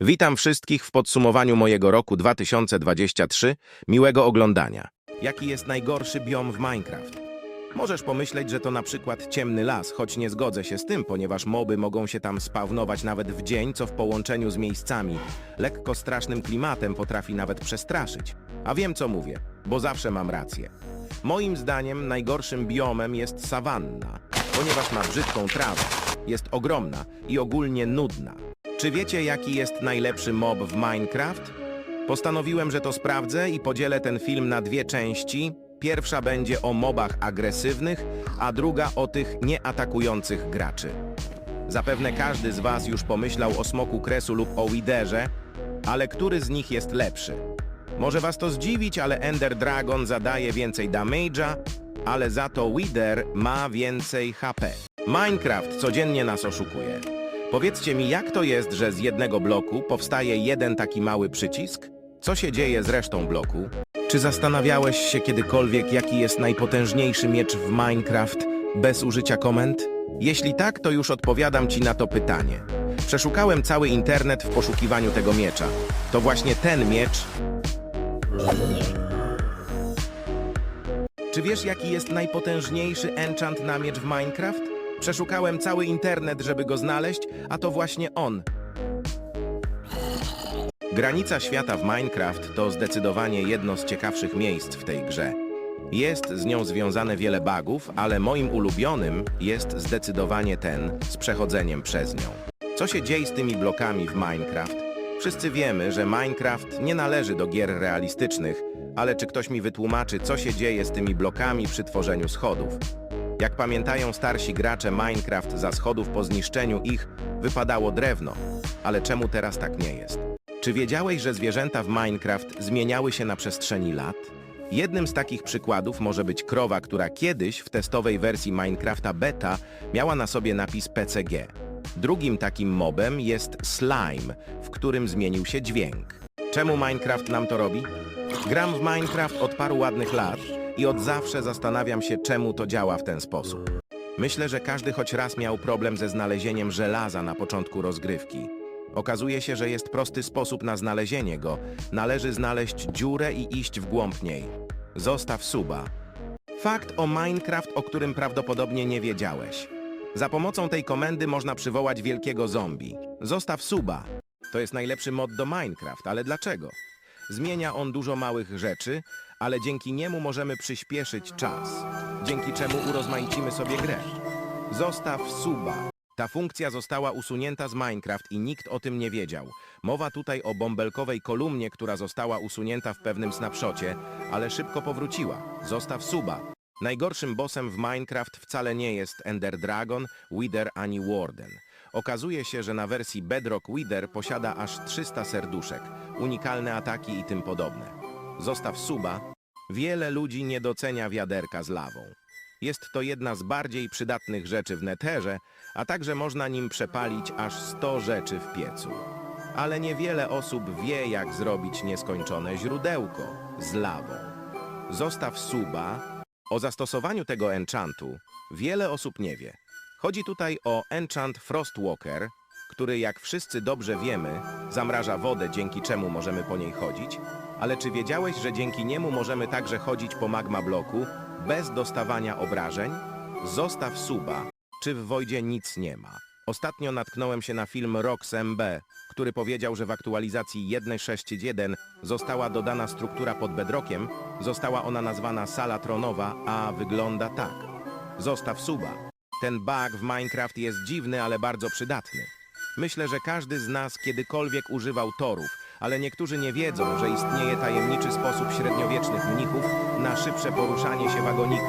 Witam wszystkich w podsumowaniu mojego roku 2023. Miłego oglądania. Jaki jest najgorszy biom w Minecraft? Możesz pomyśleć, że to na przykład ciemny las, choć nie zgodzę się z tym, ponieważ moby mogą się tam spawnować nawet w dzień, co w połączeniu z miejscami, lekko strasznym klimatem potrafi nawet przestraszyć. A wiem co mówię, bo zawsze mam rację. Moim zdaniem najgorszym biomem jest sawanna, ponieważ ma brzydką trawę, jest ogromna i ogólnie nudna. Czy wiecie, jaki jest najlepszy mob w Minecraft? Postanowiłem, że to sprawdzę i podzielę ten film na dwie części. Pierwsza będzie o mobach agresywnych, a druga o tych nieatakujących graczy. Zapewne każdy z Was już pomyślał o smoku kresu lub o Widerze, ale który z nich jest lepszy? Może Was to zdziwić, ale Ender Dragon zadaje więcej damage'a, ale za to Wither ma więcej HP. Minecraft codziennie nas oszukuje. Powiedzcie mi, jak to jest, że z jednego bloku powstaje jeden taki mały przycisk? Co się dzieje z resztą bloku? Czy zastanawiałeś się kiedykolwiek, jaki jest najpotężniejszy miecz w Minecraft bez użycia komend? Jeśli tak, to już odpowiadam Ci na to pytanie. Przeszukałem cały internet w poszukiwaniu tego miecza. To właśnie ten miecz... Czy wiesz, jaki jest najpotężniejszy enchant na miecz w Minecraft? Przeszukałem cały internet, żeby go znaleźć, a to właśnie on. Granica świata w Minecraft to zdecydowanie jedno z ciekawszych miejsc w tej grze. Jest z nią związane wiele bugów, ale moim ulubionym jest zdecydowanie ten z przechodzeniem przez nią. Co się dzieje z tymi blokami w Minecraft? Wszyscy wiemy, że Minecraft nie należy do gier realistycznych, ale czy ktoś mi wytłumaczy, co się dzieje z tymi blokami przy tworzeniu schodów? Jak pamiętają starsi gracze Minecraft, za schodów po zniszczeniu ich wypadało drewno. Ale czemu teraz tak nie jest? Czy wiedziałeś, że zwierzęta w Minecraft zmieniały się na przestrzeni lat? Jednym z takich przykładów może być krowa, która kiedyś w testowej wersji Minecrafta beta miała na sobie napis PCG. Drugim takim mobem jest slime, w którym zmienił się dźwięk. Czemu Minecraft nam to robi? Gram w Minecraft od paru ładnych lat i od zawsze zastanawiam się, czemu to działa w ten sposób. Myślę, że każdy choć raz miał problem ze znalezieniem żelaza na początku rozgrywki. Okazuje się, że jest prosty sposób na znalezienie go. Należy znaleźć dziurę i iść w głąb niej. Zostaw suba. Fakt o Minecraft, o którym prawdopodobnie nie wiedziałeś. Za pomocą tej komendy można przywołać wielkiego zombie. Zostaw suba. To jest najlepszy mod do Minecraft, ale dlaczego? Zmienia on dużo małych rzeczy, ale dzięki niemu możemy przyspieszyć czas, dzięki czemu urozmaicimy sobie grę. Zostaw suba. Ta funkcja została usunięta z Minecraft i nikt o tym nie wiedział. Mowa tutaj o bąbelkowej kolumnie, która została usunięta w pewnym snapshocie, ale szybko powróciła. Zostaw suba. Najgorszym bossem w Minecraft wcale nie jest Ender Dragon, Wither ani Warden. Okazuje się, że na wersji Bedrock Wither posiada aż 300 serduszek, unikalne ataki i tym podobne. Zostaw suba. Wiele ludzi nie docenia wiaderka z lawą. Jest to jedna z bardziej przydatnych rzeczy w neterze, a także można nim przepalić aż 100 rzeczy w piecu. Ale niewiele osób wie, jak zrobić nieskończone źródełko z lawą. Zostaw suba. O zastosowaniu tego enchantu wiele osób nie wie. Chodzi tutaj o enchant Frostwalker, który jak wszyscy dobrze wiemy, zamraża wodę, dzięki czemu możemy po niej chodzić. Ale czy wiedziałeś, że dzięki niemu możemy także chodzić po magma bloku bez dostawania obrażeń? Zostaw suba. Czy w Wojdzie nic nie ma? Ostatnio natknąłem się na film Rox MB, który powiedział, że w aktualizacji 1.6.1 została dodana struktura pod bedrokiem, została ona nazwana sala tronowa, a wygląda tak. Zostaw suba. Ten bug w Minecraft jest dziwny, ale bardzo przydatny. Myślę, że każdy z nas kiedykolwiek używał torów, ale niektórzy nie wiedzą, że istnieje tajemniczy sposób średniowiecznych mnichów na szybsze poruszanie się wagoniku.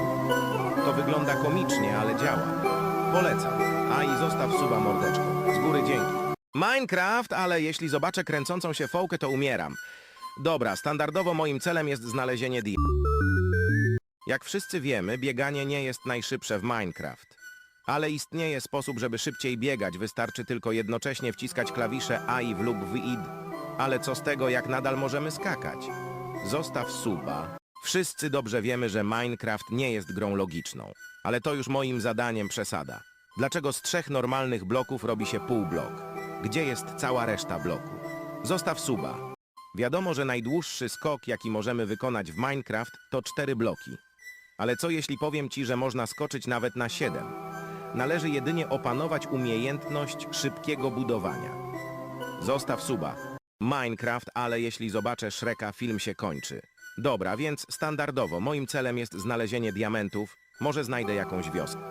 To wygląda komicznie, ale działa. Polecam. A i zostaw suba mordeczko. Z góry dzięki. Minecraft, ale jeśli zobaczę kręcącą się fołkę, to umieram. Dobra, standardowo moim celem jest znalezienie di... Jak wszyscy wiemy, bieganie nie jest najszybsze w Minecraft. Ale istnieje sposób, żeby szybciej biegać, wystarczy tylko jednocześnie wciskać klawisze A i w lub w id. Ale co z tego, jak nadal możemy skakać? Zostaw suba. Wszyscy dobrze wiemy, że Minecraft nie jest grą logiczną. Ale to już moim zadaniem przesada. Dlaczego z trzech normalnych bloków robi się pół blok? Gdzie jest cała reszta bloku? Zostaw suba. Wiadomo, że najdłuższy skok, jaki możemy wykonać w Minecraft, to cztery bloki. Ale co jeśli powiem ci, że można skoczyć nawet na siedem? Należy jedynie opanować umiejętność szybkiego budowania. Zostaw suba. Minecraft, ale jeśli zobaczę Shreka, film się kończy. Dobra, więc standardowo moim celem jest znalezienie diamentów. Może znajdę jakąś wioskę.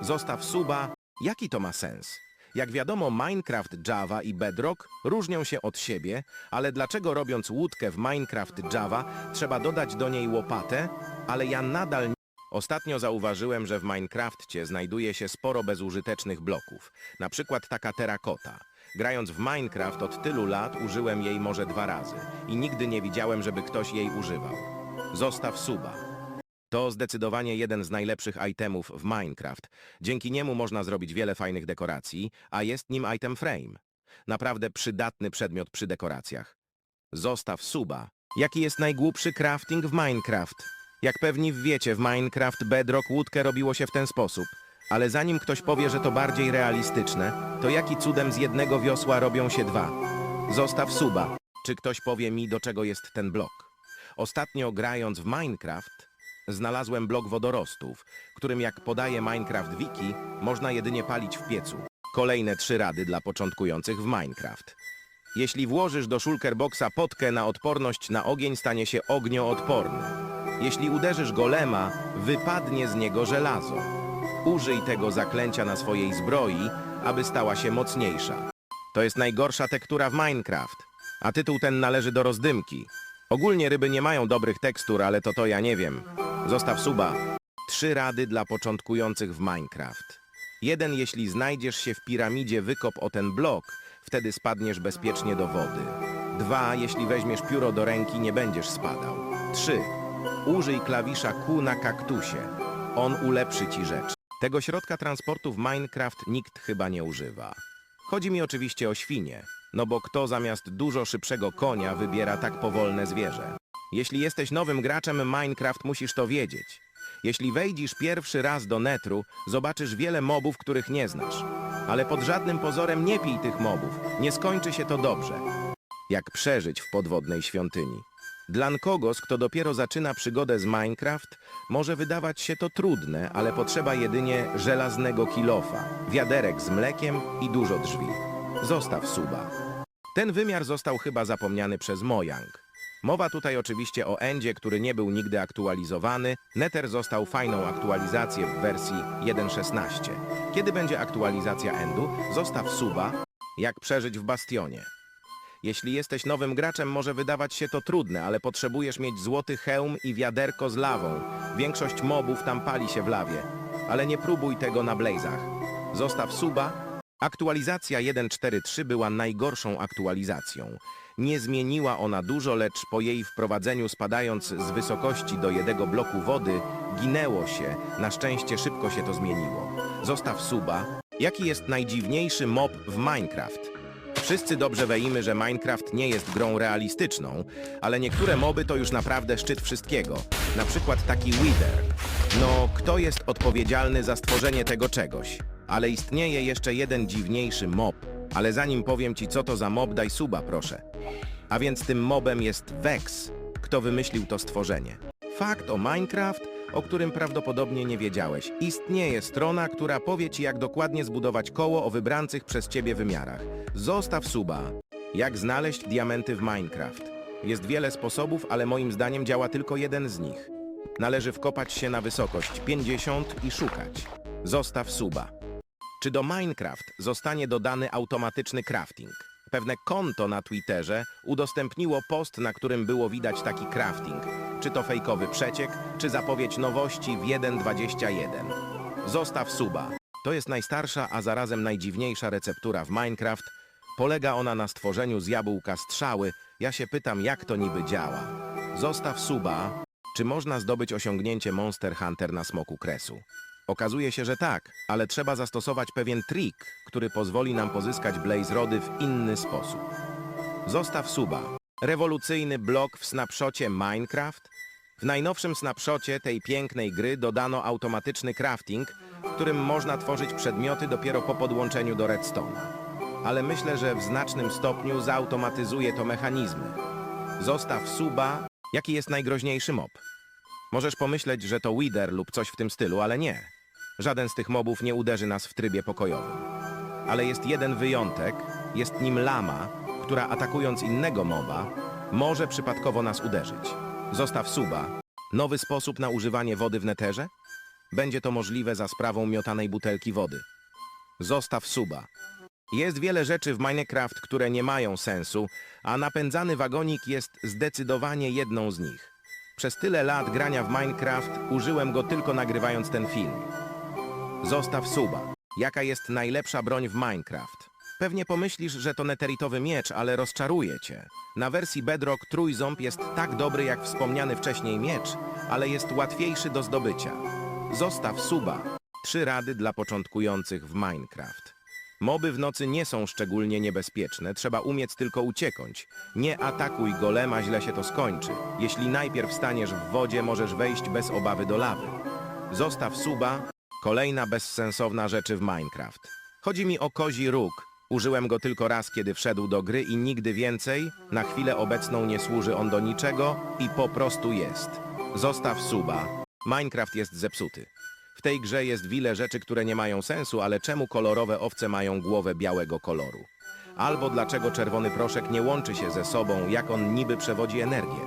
Zostaw suba. Jaki to ma sens? Jak wiadomo, Minecraft Java i Bedrock różnią się od siebie, ale dlaczego robiąc łódkę w Minecraft Java trzeba dodać do niej łopatę, ale ja nadal nie... Ostatnio zauważyłem, że w Minecrafcie znajduje się sporo bezużytecznych bloków, na przykład taka terakota. Grając w Minecraft od tylu lat użyłem jej może dwa razy i nigdy nie widziałem, żeby ktoś jej używał. Zostaw suba. To zdecydowanie jeden z najlepszych itemów w Minecraft. Dzięki niemu można zrobić wiele fajnych dekoracji, a jest nim item frame. Naprawdę przydatny przedmiot przy dekoracjach. Zostaw suba. Jaki jest najgłupszy crafting w Minecraft? Jak pewni wiecie, w Minecraft Bedrock łódkę robiło się w ten sposób. Ale zanim ktoś powie, że to bardziej realistyczne, to jaki cudem z jednego wiosła robią się dwa? Zostaw suba. Czy ktoś powie mi, do czego jest ten blok? Ostatnio grając w Minecraft, znalazłem blok wodorostów, którym jak podaje Minecraft Wiki, można jedynie palić w piecu. Kolejne trzy rady dla początkujących w Minecraft. Jeśli włożysz do shulkerboxa potkę na odporność na ogień, stanie się ognioodporny. Jeśli uderzysz golema, wypadnie z niego żelazo. Użyj tego zaklęcia na swojej zbroi, aby stała się mocniejsza. To jest najgorsza tektura w Minecraft, a tytuł ten należy do rozdymki. Ogólnie ryby nie mają dobrych tekstur, ale to to ja nie wiem. Zostaw suba. Trzy rady dla początkujących w Minecraft. Jeden, jeśli znajdziesz się w piramidzie, wykop o ten blok, wtedy spadniesz bezpiecznie do wody. Dwa, jeśli weźmiesz pióro do ręki, nie będziesz spadał. Trzy, użyj klawisza Q na kaktusie. On ulepszy ci rzecz. Tego środka transportu w Minecraft nikt chyba nie używa. Chodzi mi oczywiście o świnie, no bo kto zamiast dużo szybszego konia wybiera tak powolne zwierzę? Jeśli jesteś nowym graczem Minecraft, musisz to wiedzieć. Jeśli wejdziesz pierwszy raz do netru, zobaczysz wiele mobów, których nie znasz. Ale pod żadnym pozorem nie pij tych mobów. Nie skończy się to dobrze. Jak przeżyć w podwodnej świątyni? Dla kogoś, kto dopiero zaczyna przygodę z Minecraft, może wydawać się to trudne, ale potrzeba jedynie żelaznego kilofa, wiaderek z mlekiem i dużo drzwi. Zostaw suba. Ten wymiar został chyba zapomniany przez Mojang. Mowa tutaj oczywiście o Endzie, który nie był nigdy aktualizowany. Nether został fajną aktualizację w wersji 1.16. Kiedy będzie aktualizacja Endu, zostaw suba, jak przeżyć w Bastionie. Jeśli jesteś nowym graczem, może wydawać się to trudne, ale potrzebujesz mieć złoty hełm i wiaderko z lawą. Większość mobów tam pali się w lawie. Ale nie próbuj tego na blazach. Zostaw suba. Aktualizacja 1.4.3 była najgorszą aktualizacją. Nie zmieniła ona dużo, lecz po jej wprowadzeniu spadając z wysokości do jednego bloku wody, ginęło się. Na szczęście szybko się to zmieniło. Zostaw suba. Jaki jest najdziwniejszy mob w Minecraft? Wszyscy dobrze weimy, że Minecraft nie jest grą realistyczną, ale niektóre moby to już naprawdę szczyt wszystkiego. Na przykład taki Wither. No, kto jest odpowiedzialny za stworzenie tego czegoś? Ale istnieje jeszcze jeden dziwniejszy mob. Ale zanim powiem ci, co to za mob, daj suba, proszę. A więc tym mobem jest Vex. Kto wymyślił to stworzenie? Fakt o Minecraft, o którym prawdopodobnie nie wiedziałeś. Istnieje strona, która powie ci, jak dokładnie zbudować koło o wybrancych przez ciebie wymiarach. Zostaw suba. Jak znaleźć diamenty w Minecraft? Jest wiele sposobów, ale moim zdaniem działa tylko jeden z nich. Należy wkopać się na wysokość 50 i szukać. Zostaw suba. Czy do Minecraft zostanie dodany automatyczny crafting? Pewne konto na Twitterze udostępniło post, na którym było widać taki crafting. Czy to fejkowy przeciek, czy zapowiedź nowości w 1.21. Zostaw suba. To jest najstarsza, a zarazem najdziwniejsza receptura w Minecraft. Polega ona na stworzeniu z jabłka strzały. Ja się pytam, jak to niby działa. Zostaw suba. Czy można zdobyć osiągnięcie Monster Hunter na smoku kresu? Okazuje się, że tak, ale trzeba zastosować pewien trik, który pozwoli nam pozyskać Blaze Rody w inny sposób. Zostaw suba. Rewolucyjny blok w snapshocie Minecraft? W najnowszym snapshocie tej pięknej gry dodano automatyczny crafting, w którym można tworzyć przedmioty dopiero po podłączeniu do redstone'a. ale myślę, że w znacznym stopniu zautomatyzuje to mechanizmy. Zostaw suba, jaki jest najgroźniejszy mob. Możesz pomyśleć, że to Wither lub coś w tym stylu, ale nie. Żaden z tych mobów nie uderzy nas w trybie pokojowym. Ale jest jeden wyjątek, jest nim lama, która atakując innego moba, może przypadkowo nas uderzyć. Zostaw suba. Nowy sposób na używanie wody w neterze? Będzie to możliwe za sprawą miotanej butelki wody. Zostaw suba. Jest wiele rzeczy w Minecraft, które nie mają sensu, a napędzany wagonik jest zdecydowanie jedną z nich. Przez tyle lat grania w Minecraft użyłem go tylko nagrywając ten film. Zostaw suba. Jaka jest najlepsza broń w Minecraft? Pewnie pomyślisz, że to neteritowy miecz, ale rozczaruje cię. Na wersji Bedrock trójząb jest tak dobry jak wspomniany wcześniej miecz, ale jest łatwiejszy do zdobycia. Zostaw suba. Trzy rady dla początkujących w Minecraft. Moby w nocy nie są szczególnie niebezpieczne, trzeba umieć tylko uciekać. Nie atakuj golema, źle się to skończy. Jeśli najpierw staniesz w wodzie, możesz wejść bez obawy do lawy. Zostaw suba. Kolejna bezsensowna rzeczy w Minecraft. Chodzi mi o kozi róg. Użyłem go tylko raz, kiedy wszedł do gry i nigdy więcej. Na chwilę obecną nie służy on do niczego i po prostu jest. Zostaw suba. Minecraft jest zepsuty. W tej grze jest wiele rzeczy, które nie mają sensu, ale czemu kolorowe owce mają głowę białego koloru? Albo dlaczego czerwony proszek nie łączy się ze sobą, jak on niby przewodzi energię?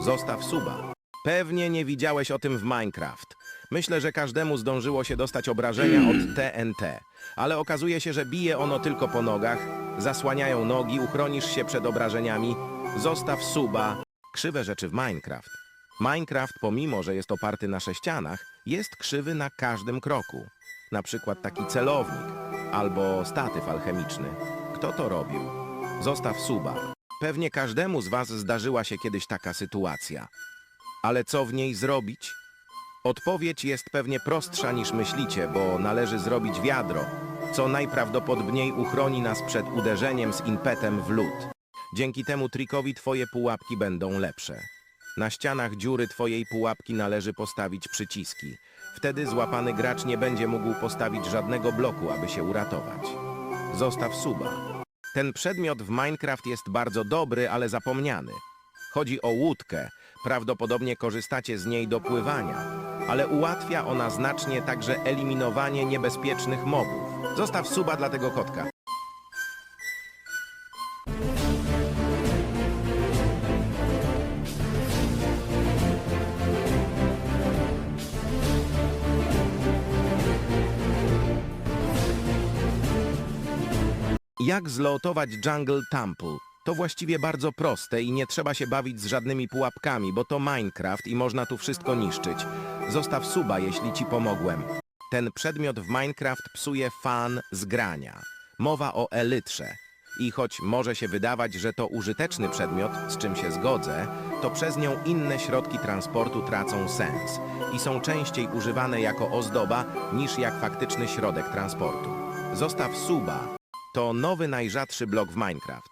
Zostaw suba. Pewnie nie widziałeś o tym w Minecraft. Myślę, że każdemu zdążyło się dostać obrażenia od TNT, ale okazuje się, że bije ono tylko po nogach, zasłaniają nogi, uchronisz się przed obrażeniami. Zostaw suba. Krzywe rzeczy w Minecraft. Minecraft, pomimo że jest oparty na sześcianach, jest krzywy na każdym kroku. Na przykład taki celownik albo statyw alchemiczny. Kto to robił? Zostaw suba. Pewnie każdemu z Was zdarzyła się kiedyś taka sytuacja. Ale co w niej zrobić? Odpowiedź jest pewnie prostsza niż myślicie, bo należy zrobić wiadro, co najprawdopodobniej uchroni nas przed uderzeniem z impetem w lód. Dzięki temu trikowi Twoje pułapki będą lepsze. Na ścianach dziury Twojej pułapki należy postawić przyciski. Wtedy złapany gracz nie będzie mógł postawić żadnego bloku, aby się uratować. Zostaw suba. Ten przedmiot w Minecraft jest bardzo dobry, ale zapomniany. Chodzi o łódkę. Prawdopodobnie korzystacie z niej do pływania, ale ułatwia ona znacznie także eliminowanie niebezpiecznych mobów. Zostaw suba dla tego kotka. Jak zlootować Jungle Temple? To właściwie bardzo proste i nie trzeba się bawić z żadnymi pułapkami, bo to Minecraft i można tu wszystko niszczyć. Zostaw suba, jeśli ci pomogłem. Ten przedmiot w Minecraft psuje fan z grania. Mowa o elytrze. I choć może się wydawać, że to użyteczny przedmiot, z czym się zgodzę, to przez nią inne środki transportu tracą sens i są częściej używane jako ozdoba niż jak faktyczny środek transportu. Zostaw suba, to nowy najrzadszy blok w Minecraft.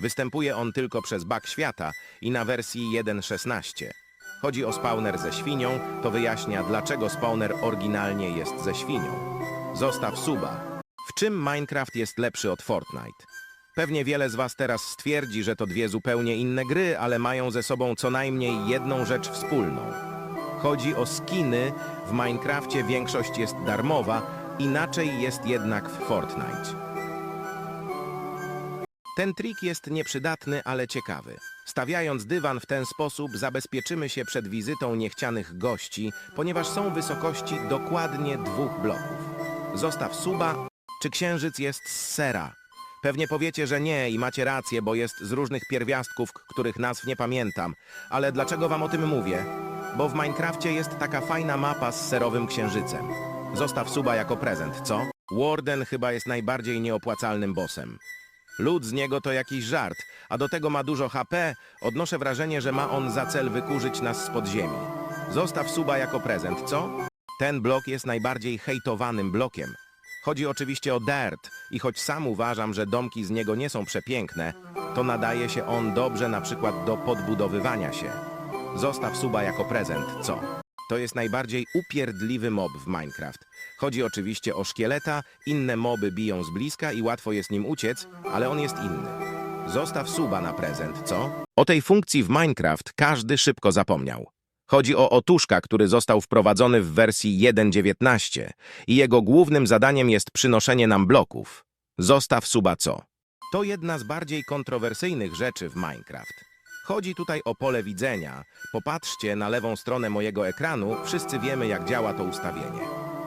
Występuje on tylko przez bug świata i na wersji 1.16. Chodzi o spawner ze świnią, to wyjaśnia dlaczego spawner oryginalnie jest ze świnią. Zostaw suba. W czym Minecraft jest lepszy od Fortnite? Pewnie wiele z Was teraz stwierdzi, że to dwie zupełnie inne gry, ale mają ze sobą co najmniej jedną rzecz wspólną. Chodzi o skiny, w Minecrafcie większość jest darmowa, inaczej jest jednak w Fortnite. Ten trik jest nieprzydatny, ale ciekawy. Stawiając dywan w ten sposób zabezpieczymy się przed wizytą niechcianych gości, ponieważ są wysokości dokładnie dwóch bloków. Zostaw suba, czy księżyc jest z sera? Pewnie powiecie, że nie i macie rację, bo jest z różnych pierwiastków, których nazw nie pamiętam. Ale dlaczego wam o tym mówię? Bo w Minecrafcie jest taka fajna mapa z serowym księżycem. Zostaw suba jako prezent, co? Warden chyba jest najbardziej nieopłacalnym bossem. Lud z niego to jakiś żart, a do tego ma dużo HP, odnoszę wrażenie, że ma on za cel wykurzyć nas z podziemi. Zostaw suba jako prezent, co? Ten blok jest najbardziej hejtowanym blokiem. Chodzi oczywiście o dirt i choć sam uważam, że domki z niego nie są przepiękne, to nadaje się on dobrze na przykład do podbudowywania się. Zostaw suba jako prezent, co? To jest najbardziej upierdliwy mob w Minecraft. Chodzi oczywiście o szkieleta, inne moby biją z bliska i łatwo jest nim uciec, ale on jest inny. Zostaw suba na prezent, co? O tej funkcji w Minecraft każdy szybko zapomniał. Chodzi o otuszka, który został wprowadzony w wersji 1.19 i jego głównym zadaniem jest przynoszenie nam bloków. Zostaw suba co? To jedna z bardziej kontrowersyjnych rzeczy w Minecraft. Chodzi tutaj o pole widzenia. Popatrzcie na lewą stronę mojego ekranu, wszyscy wiemy jak działa to ustawienie.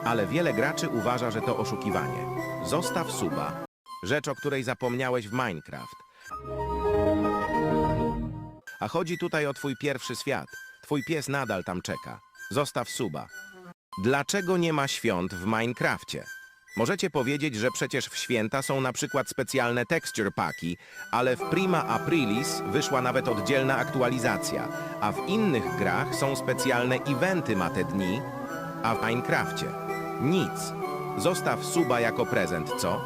Ale wiele graczy uważa, że to oszukiwanie. Zostaw suba. Rzecz, o której zapomniałeś w Minecraft. A chodzi tutaj o twój pierwszy świat. Twój pies nadal tam czeka. Zostaw suba. Dlaczego nie ma świąt w Minecrafcie? Możecie powiedzieć, że przecież w święta są na przykład specjalne texture paki, ale w Prima Aprilis wyszła nawet oddzielna aktualizacja, a w innych grach są specjalne eventy ma te dni, a w Minecrafcie nic. Zostaw suba jako prezent, co?